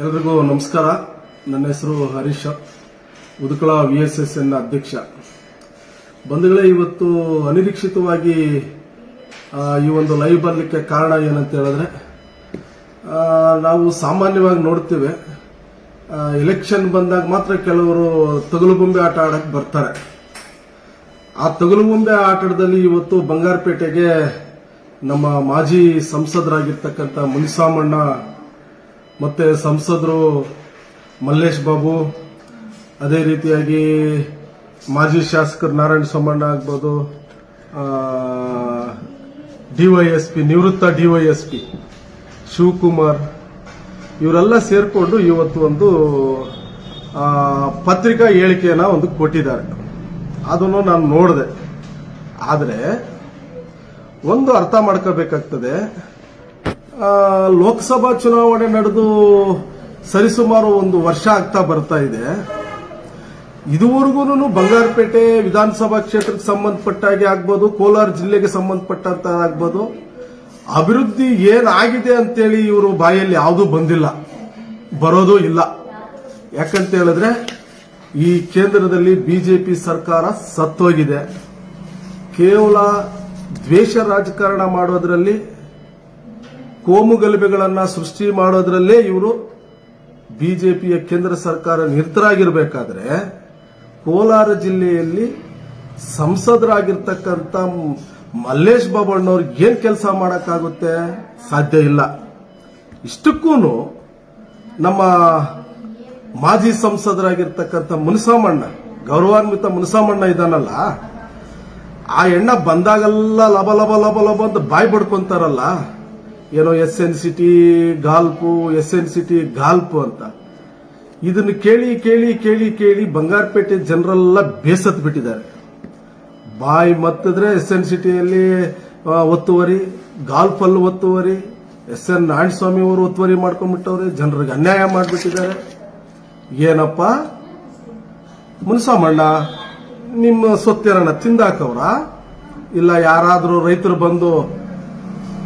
ಎಲ್ರಿಗೂ ನಮಸ್ಕಾರ. ನನ್ನ ಹೆಸರು Harish, ಉದುಕಳ V S S N ಅಧ್ಯಕ್ಷ. ಬಂಧುಗಳೇ, ಇವತ್ತು ಅನಿರೀಕ್ಷಿತವಾಗಿ ಈ ಒಂದು ಲೈವ್ ಬರಲಿಕ್ಕೆ ಕಾರಣ ಏನಂತ ಹೇಳಿದ್ರೆ ನಾವು ಸಾಮಾನ್ಯವಾಗಿ ನೋಡ್ತೇವೆ ಎಲೆಕ್ಷನ್ ಬಂದಾಗ ಮಾತ್ರ ಕೆಲವರು ತಗುಲುಬೊಂಬೆ ಆಟ ಆಡಕ್ಕೆ ಬರ್ತಾರೆ. ಆ ತಗುಲುಬೊಂಬೆ ಆಟದಲ್ಲಿ ಇವತ್ತು ಬಂಗಾರಪೇಟೆಗೆ ನಮ್ಮ ಮಾಜಿ ಸಂಸದರಾಗಿರ್ತಕ್ಕಂಥ ಮುನಿಸಾಮಣ್ಣ ಮತ್ತೆ ಸಂಸದರು ಮಲ್ಲೇಶ್ ಬಾಬು, ಅದೇ ರೀತಿಯಾಗಿ ಮಾಜಿ ಶಾಸಕರು ನಾರಾಯಣ ಸೋಮಣ್ಣ ಆಗ್ಬೋದು ಡಿವೈಎಸ್ಪಿ ನಿವೃತ್ತ ಡಿವೈಎಸ್ಪಿ ಶಿವಕುಮಾರ್, ಇವರೆಲ್ಲ ಸೇರಿಕೊಂಡು ಇವತ್ತು ಒಂದು ಪತ್ರಿಕಾ ಹೇಳಿಕೆಯನ್ನ ಒಂದು ಕೊಟ್ಟಿದ್ದಾರೆ. ಅದನ್ನು ನಾನು ನೋಡಿದೆ. ಆದರೆ, ಒಂದು ಅರ್ಥ ಮಾಡ್ಕೋಬೇಕಾಗ್ತದೆ. ಲೋಕಸಭಾ ಚುನಾವಣೆ ನಡೆದು ಸರಿಸುಮಾರು ಒಂದು ವರ್ಷ ಆಗ್ತಾ ಬರ್ತಾ ಇದೆ. ಇದುವರೆಗೂ ಬಂಗಾರಪೇಟೆ ವಿಧಾನಸಭಾ ಕ್ಷೇತ್ರಕ್ಕೆ ಸಂಬಂಧಪಟ್ಟಾಗೆ ಆಗ್ಬೋದು, ಕೋಲಾರ ಜಿಲ್ಲೆಗೆ ಸಂಬಂಧಪಟ್ಟಂತ ಆಗ್ಬೋದು. ಅಭಿವೃದ್ಧಿ ಏನಾಗಿದೆ ಅಂತೇಳಿ ಇವರು ಬಾಯಲ್ಲಿ ಯಾವುದೂ ಬಂದಿಲ್ಲ. ಬರೋದು ಇಲ್ಲ. ಯಾಕಂತ ಹೇಳಿದ್ರೆ ಈ ಕೇಂದ್ರದಲ್ಲಿ ಬಿಜೆಪಿ ಸರ್ಕಾರ ಸತ್ತೋಗಿದೆ. ಕೇವಲ ದ್ವೇಷ ರಾಜಕಾರಣ ಮಾಡೋದ್ರಲ್ಲಿ ಕೋಮು ಗಲಭೆಗಳನ್ನ ಸೃಷ್ಟಿ ಮಾಡೋದ್ರಲ್ಲೇ ಇವರು ಬಿಜೆಪಿಯ ಕೇಂದ್ರ ಸರ್ಕಾರ ನಿರತರಾಗಿರಬೇಕಾದ್ರೆ ಕೋಲಾರ ಜಿಲ್ಲೆಯಲ್ಲಿ ಸಂಸದರಾಗಿರ್ತಕ್ಕಂಥ ಮಲ್ಲೇಶ್ ಬಾಬಣ್ಣವ್ರಿಗೆ ಏನು ಏನ್ ಕೆಲಸ ಮಾಡೋಕ್ಕಾಗುತ್ತೆ? ಸಾಧ್ಯ ಇಲ್ಲ. ಇಷ್ಟಕ್ಕೂ ನಮ್ಮ ಮಾಜಿ ಸಂಸದರಾಗಿರ್ತಕ್ಕಂಥ ಮುನಿಸಾಮಣ್ಣ, ಗೌರವಾನ್ವಿತ ಮುನಿಸಾಮಣ್ಣ ಇದಾನಲ್ಲ ಆ ಎಣ್ಣ ಬಂದಾಗೆಲ್ಲ ಲಬ ಲಬ ಲಬ ಲಬ ಅಂತ ಬಾಯಿ ಬಡ್ಕೊಂತಾರಲ್ಲ ಏನೋ S N city golf S N city golf ಅಂತ. ಇದನ್ನು ಕೇಳಿ ಕೇಳಿ ಕೇಳಿ ಕೇಳಿ ಬಂಗಾರಪೇಟೆ ಜನರೆಲ್ಲ ಬೇಸತ್ ಬಿಟ್ಟಿದ್ದಾರೆ. ಬಾಯಿ ಮತ್ತಿದ್ರೆ ಎಸ್ ಎನ್ ಸಿಟಿಯಲ್ಲಿ ಒತ್ತುವರಿ ಗಾಲ್ಫಲ್ಲಿ ಒತ್ತುವರಿ ಎಸ್ ಎನ್ ನಾರಾಯಣಸ್ವಾಮಿ ಅವರು ಒತ್ತುವರಿ ಮಾಡ್ಕೊಂಡ್ಬಿಟ್ಟವ್ರೆ, ಜನರಿಗೆ ಅನ್ಯಾಯ ಮಾಡಿಬಿಟ್ಟಿದ್ದಾರೆ. ಏನಪ್ಪ? ಮುನ್ಸಾಮಣ್ಣ, ನಿಮ್ಮ ಸೊತ್ತೇನಣ್ಣ ತಿಂದಾಕವ್ರ? ಇಲ್ಲ ಯಾರಾದರೂ ರೈತರು ಬಂದು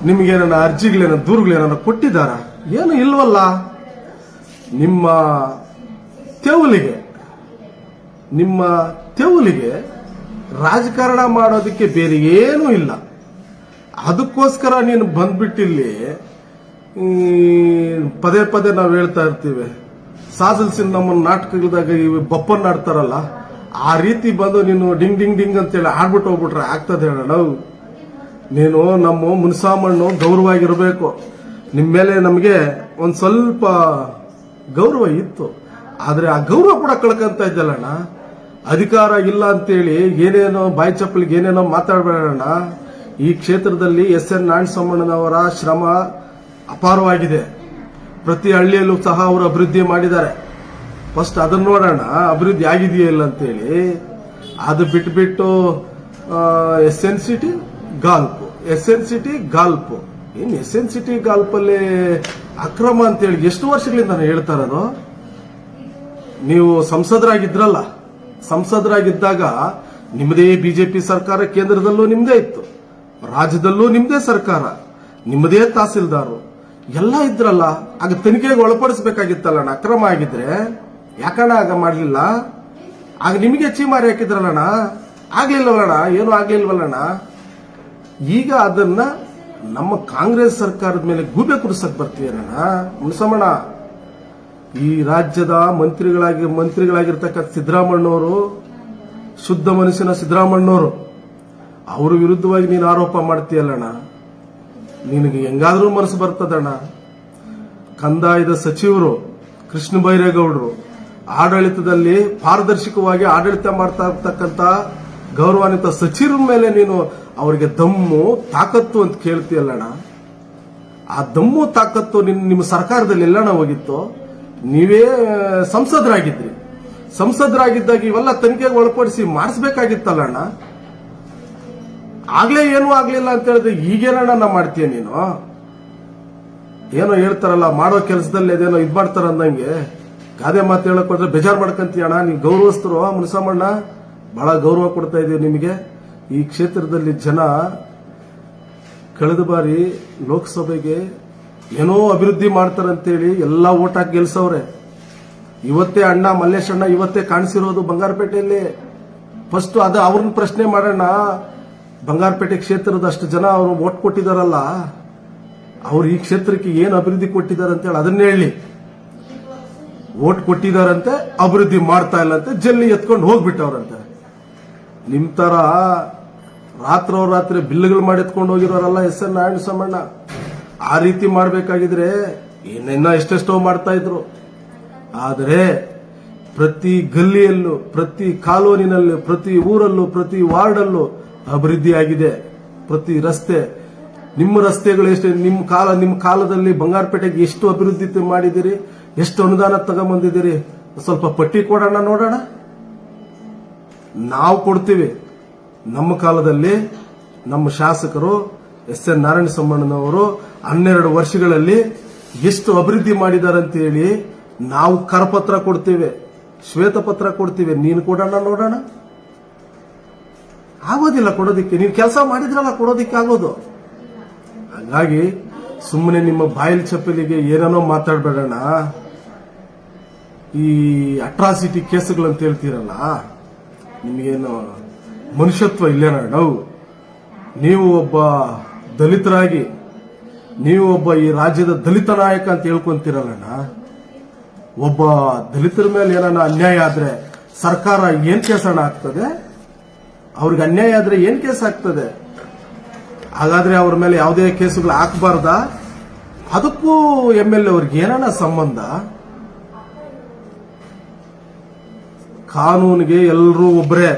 ನಿಮಗೇನ ಅರ್ಜಿಗಳೇನ ದೂರುಗಳೇನ ಕೊಟ್ಟಿದ್ದಾರ? ಏನು ಇಲ್ವಲ್ಲ? ನಿಮ್ಮ ತೆವಲಿಗೆ ನಿಮ್ಮ ತೆವಲಿಗೆ ರಾಜಕಾರಣ ಮಾಡೋದಕ್ಕೆ ಬೇರೆ ಏನೂ ಇಲ್ಲ. ಅದಕ್ಕೋಸ್ಕರ ನೀನು ಬಂದ್ಬಿಟ್ಟಿಲ್ಲಿ ಪದೇ ಪದೇ ನಾವು ಹೇಳ್ತಾ ಇರ್ತೀವಿ ಸಾಧಲ್ಸಿನ ನಮ್ಮ ನಾಟಕಗಳದಾಗ ಇವು ಬಪ್ಪನ್ ಆಡ್ತಾರಲ್ಲ, ಆ ರೀತಿ ಬಂದು ನೀನು ಡಿಂಗ್ ಡಿಂಗ್ ಡಿಂಗ್ ಅಂತೇಳಿ ಆಡ್ಬಿಟ್ಟು ಹೋಗ್ಬಿಟ್ರೆ ಆಗ್ತದೆ ಹೇಳೋಣ. ನೀನು ನಮ್ಮ ಮುನ್ಸಾಮಣ್ಣು ಗೌರವಾಗಿರಬೇಕು. ನಿಮ್ಮ ಮೇಲೆ ನಮಗೆ ಒಂದು ಸ್ವಲ್ಪ ಗೌರವ ಇತ್ತು. ಆದರೆ ಆ ಗೌರವ ಕೂಡ ಕಳ್ಕೊಂತ ಇದ್ದಲ್ಲಣ್ಣ ಅಧಿಕಾರ ಇಲ್ಲ ಅಂತೇಳಿ ಏನೇನೋ ಬಾಯಿ ಚಪ್ಪಲಿಗೆ ಏನೇನೋ ಮಾತಾಡಬೇಡಣ್ಣ ಈ ಕ್ಷೇತ್ರದಲ್ಲಿ ಎಸ್ ಎನ್ ನಾರಾಯಣಸ್ವಾಮಣ್ಣನವರ ಶ್ರಮ ಅಪಾರವಾಗಿದೆ. ಪ್ರತಿ ಹಳ್ಳಿಯಲ್ಲೂ ಸಹ ಅವರು ಅಭಿವೃದ್ಧಿ ಮಾಡಿದ್ದಾರೆ. ಫಸ್ಟ್ ಅದನ್ನ ನೋಡೋಣ, ಅಭಿವೃದ್ಧಿ ಆಗಿದೆಯಾ ಇಲ್ಲ ಅಂತೇಳಿ. ಅದು ಬಿಟ್ಬಿಟ್ಟು S N city golf S N city golf. ಇನ್ ಎಸ್ ಎನ್ ಸಿಟಿ ಗಾಲ್ಪಲ್ಲಿ ಅಕ್ರಮ ಅಂತೇಳಿ ಎಷ್ಟು ವರ್ಷಗಳಿಂದ ನಾನು ಇರೋದು? ನೀವು ಸಂಸದರಾಗಿದ್ರಲ್ಲ, ಸಂಸದರಾಗಿದ್ದಾಗ ನಿಮ್ಮದೇ ಬಿಜೆಪಿ ಸರ್ಕಾರ ಕೇಂದ್ರದಲ್ಲೂ ನಿಮ್ಮದೇ ಇತ್ತು, ರಾಜ್ಯದಲ್ಲೂ ನಿಮ್ಮದೇ ಸರ್ಕಾರ, ನಿಮ್ಮದೇ ತಹಸೀಲ್ದಾರು, ಎಲ್ಲ ಇದ್ರಲ್ಲ. ಆಗ ತನಿಖೆಗೆ ಒಳಪಡಿಸಬೇಕಾಗಿತ್ತಲ್ಲಣ್ಣ ಅಕ್ರಮ ಆಗಿದ್ರೆ? ಯಾಕಣ್ಣ ಆಗ ಮಾಡಲಿಲ್ಲ? ಆಗ ನಿಮಗೆ ಚೀಮಾರಿ ಹಾಕಿದ್ರಲ್ಲಣ್ಣ? ಆಗ್ಲಿಲ್ಲವಲ್ಲಣ್ಣ ಏನು ಆಗ್ಲಿಲ್ವಲ್ಲಣ್ಣ? ಈಗ ಅದನ್ನ ನಮ್ಮ ಕಾಂಗ್ರೆಸ್ ಸರ್ಕಾರದ ಮೇಲೆ ಗೂಬೆ ಕುಡಿಸಕ್ ಬರ್ತೀಯಣ್ಣ ಮುಣಸಮಣ ಈ ರಾಜ್ಯದ ಮಂತ್ರಿಗಳಾಗಿ, ಮಂತ್ರಿಗಳಾಗಿರ್ತಕ್ಕಂಥ ಸಿದ್ದರಾಮಣ್ಣವರು ಶುದ್ಧ ಮನಸ್ಸಿನ ಸಿದ್ದರಾಮಣ್ಣವರು ಅವ್ರ ವಿರುದ್ಧವಾಗಿ ನೀನು ಆರೋಪ ಮಾಡ್ತೀಯಲ್ಲಣ್ಣ ನಿನಗೆ ಹೆಂಗಾದ್ರೂ ಮನಸ್ಸು ಬರ್ತದಣ್ಣ. ಕಂದಾಯದ ಸಚಿವರು ಕೃಷ್ಣ ಬೈರೇಗೌಡರು ಆಡಳಿತದಲ್ಲಿ ಪಾರದರ್ಶಕವಾಗಿ ಆಡಳಿತ ಮಾಡ್ತಾ ಇರ್ತಕ್ಕಂಥ ಗೌರವಾನ್ವಿತ ಸಚಿವರ ಮೇಲೆ ನೀನು ಅವರಿಗೆ ದಮ್ಮು, ತಾಕತ್ತು ಅಂತ ಕೇಳ್ತೀಯಲ್ಲಣ್ಣ ಆ ದಮ್ಮು, ತಾಕತ್ತು ನಿನ್ನ ನಿಮ್ಮ ಸರ್ಕಾರದಲ್ಲಿ ಎಲ್ಲಣ್ಣ ಹೋಗಿತ್ತು? ನೀವೇ ಸಂಸದರಾಗಿದ್ರಿ. ಸಂಸದರಾಗಿದ್ದಾಗ ಇವೆಲ್ಲ ತನಿಖೆಗೆ ಒಳಪಡಿಸಿ ಮಾಡಿಸ್ಬೇಕಾಗಿತ್ತಲ್ಲಣ್ಣ ಆಗ್ಲೇ ಏನೂ ಆಗ್ಲಿಲ್ಲ ಅಂತ ಹೇಳಿದ್ರೆ ಈಗೇನಣ್ಣ ಮಾಡ್ತೀಯ ನೀನು? ಏನೋ ಹೇಳ್ತಾರಲ್ಲ, ಮಾಡೋ ಕೆಲಸದಲ್ಲಿ ಅದೇನೋ ಇದ್ ಮಾಡ್ತಾರ ಅಂದಂಗೆ. ಗಾದೆ ಮಾತು ಹೇಳಕ್ ಹೋದ್ರೆ ಬೇಜಾರ್ ಮಾಡ್ಕಂತೀಯಣ್ಣ ನೀವು ಗೌರವಿಸ್ತರು ಮುನಿಸಮ್ಮಣ್ಣ ಬಹಳ ಗೌರವ ಕೊಡ್ತಾ ಇದೀವಿ ನಿಮಗೆ. ಈ ಕ್ಷೇತ್ರದಲ್ಲಿ ಜನ ಕಳೆದ ಬಾರಿ ಲೋಕಸಭೆಗೆ ಏನೋ ಅಭಿವೃದ್ಧಿ ಮಾಡ್ತಾರಂತೇಳಿ ಎಲ್ಲ ಓಟ್ ಹಾಕಿ ಗೆಲ್ಸವ್ರೆ. ಇವತ್ತೇ ಅಣ್ಣ ಮಲ್ಲೇಶ್ ಅಣ್ಣ ಇವತ್ತೇ ಕಾಣಿಸಿರೋದು ಬಂಗಾರಪೇಟೆಯಲ್ಲಿ. ಫಸ್ಟ್ ಅದು ಅವ್ರನ್ನ ಪ್ರಶ್ನೆ ಮಾಡೋಣ. ಬಂಗಾರಪೇಟೆ ಕ್ಷೇತ್ರದ ಅಷ್ಟು ಜನ ಅವರು ಓಟ್ ಕೊಟ್ಟಿದಾರಲ್ಲ, ಅವ್ರು ಈ ಕ್ಷೇತ್ರಕ್ಕೆ ಏನು ಅಭಿವೃದ್ಧಿ ಕೊಟ್ಟಿದ್ದಾರೆ ಅಂತೇಳಿ ಅದನ್ನೇ ಹೇಳಿ. ಓಟ್ ಕೊಟ್ಟಿದಾರಂತೆ, ಅಭಿವೃದ್ಧಿ ಮಾಡ್ತಾ ಇಲ್ಲ ಅಂತ ಜಲ್ಲಿ ಎತ್ಕೊಂಡು ಹೋಗ್ಬಿಟ್ಟವ್ರಂತೆ. ನಿಮ್ ತರ ರಾತ್ರೋ ರಾತ್ರಿ ಬಿಲ್ಗಳು ಮಾಡಿ ಎತ್ಕೊಂಡು ಹೋಗಿರೋರಲ್ಲ ಎಸ್ ಎನ್ ನಾರಾಯಣ ಸಮಣ್ಣ ಆ ರೀತಿ ಮಾಡ್ಬೇಕಾಗಿದ್ರೆ ಏನೇನೋ ಎಷ್ಟೆಷ್ಟೋ ಮಾಡ್ತಾ ಇದ್ರು. ಆದರೆ ಪ್ರತಿ ಗಲ್ಲಿಯಲ್ಲೂ, ಪ್ರತಿ ಕಾಲೋನಿನಲ್ಲೂ, ಪ್ರತಿ ಊರಲ್ಲೂ, ಪ್ರತಿ ವಾರ್ಡಲ್ಲೂ ಅಭಿವೃದ್ಧಿ ಆಗಿದೆ. ಪ್ರತಿ ರಸ್ತೆ, ನಿಮ್ಮ ರಸ್ತೆಗಳು ಎಷ್ಟು, ನಿಮ್ಮ ಕಾಲ, ನಿಮ್ಮ ಕಾಲದಲ್ಲಿ ಬಂಗಾರಪೇಟೆಗೆ ಎಷ್ಟು ಅಭಿವೃದ್ಧಿ ಮಾಡಿದಿರಿ ಎಷ್ಟು ಅನುದಾನ ತಗೊಂಬಂದಿದ್ದೀರಿ, ಸ್ವಲ್ಪ ಪಟ್ಟಿ ಕೊಡೋಣ, ನೋಡೋಣ. ನಾವು ಕೊಡ್ತೀವಿ. ನಮ್ಮ ಕಾಲದಲ್ಲಿ ನಮ್ಮ ಶಾಸಕರು ಎಸ್ ಎನ್ ನಾರಾಯಣ ಸಮ್ಮಣ್ಣನವರು ಹನ್ನೆರಡು ವರ್ಷಗಳಲ್ಲಿ ಎಷ್ಟು ಅಭಿವೃದ್ಧಿ ಮಾಡಿದ್ದಾರೆ ಅಂತ ಹೇಳಿ ನಾವು ಕರಪತ್ರ ಕೊಡ್ತೀವಿ. ಶ್ವೇತಪತ್ರ ಕೊಡ್ತೀವಿ. ನೀನು ಕೊಡೋಣ ನೋಡೋಣ ಆಗೋದಿಲ್ಲ ಕೊಡೋದಿಕ್ಕೆ. ನೀನು ಕೆಲಸ ಮಾಡಿದ್ರಲ್ಲ, ಕೊಡೋದಿಕ್ಕೆ ಆಗೋದು. ಹಾಗಾಗಿ ಸುಮ್ಮನೆ ನಿಮ್ಮ ಬಾಯಲ್ ಚಪ್ಪಲಿಗೆ ಏನೇನೋ ಮಾತಾಡಬೇಡಣ ಈ ಅಟ್ರಾಸಿಟಿ ಕೇಸುಗಳಂತ ಹೇಳ್ತೀರಲ್ಲ ನಿಮಗೇನು ಮನುಷ್ಯತ್ವ ಇಲ್ಲೇನ ನಾವು ನೀವು ಒಬ್ಬ ದಲಿತರಾಗಿ, ನೀವು ಒಬ್ಬ ಈ ರಾಜ್ಯದ ದಲಿತ ನಾಯಕ ಅಂತ ಹೇಳ್ಕೊಂತೀರಲ್ಲಣ್ಣ? ಒಬ್ಬ ದಲಿತರ ಮೇಲೆ ಏನಾನ ಅನ್ಯಾಯ ಆದ್ರೆ ಸರ್ಕಾರ ಏನ್ ಕೇಸಣ ಆಗ್ತದೆ? ಅವ್ರಿಗೆ ಅನ್ಯಾಯ ಆದ್ರೆ ಏನ್ ಕೇಸ್ ಆಗ್ತದೆ? ಹಾಗಾದ್ರೆ ಅವ್ರ ಮೇಲೆ ಯಾವುದೇ ಕೇಸುಗಳು ಹಾಕಬಾರ್ದ? ಅದಕ್ಕೂ ಎಂ ಎಲ್ ಎ ಅವ್ರಿಗೆ ಏನನ್ನ ಸಂಬಂಧ? ಕಾನೂನಿಗೆ ಎಲ್ಲರೂ ಒಬ್ಬರೇ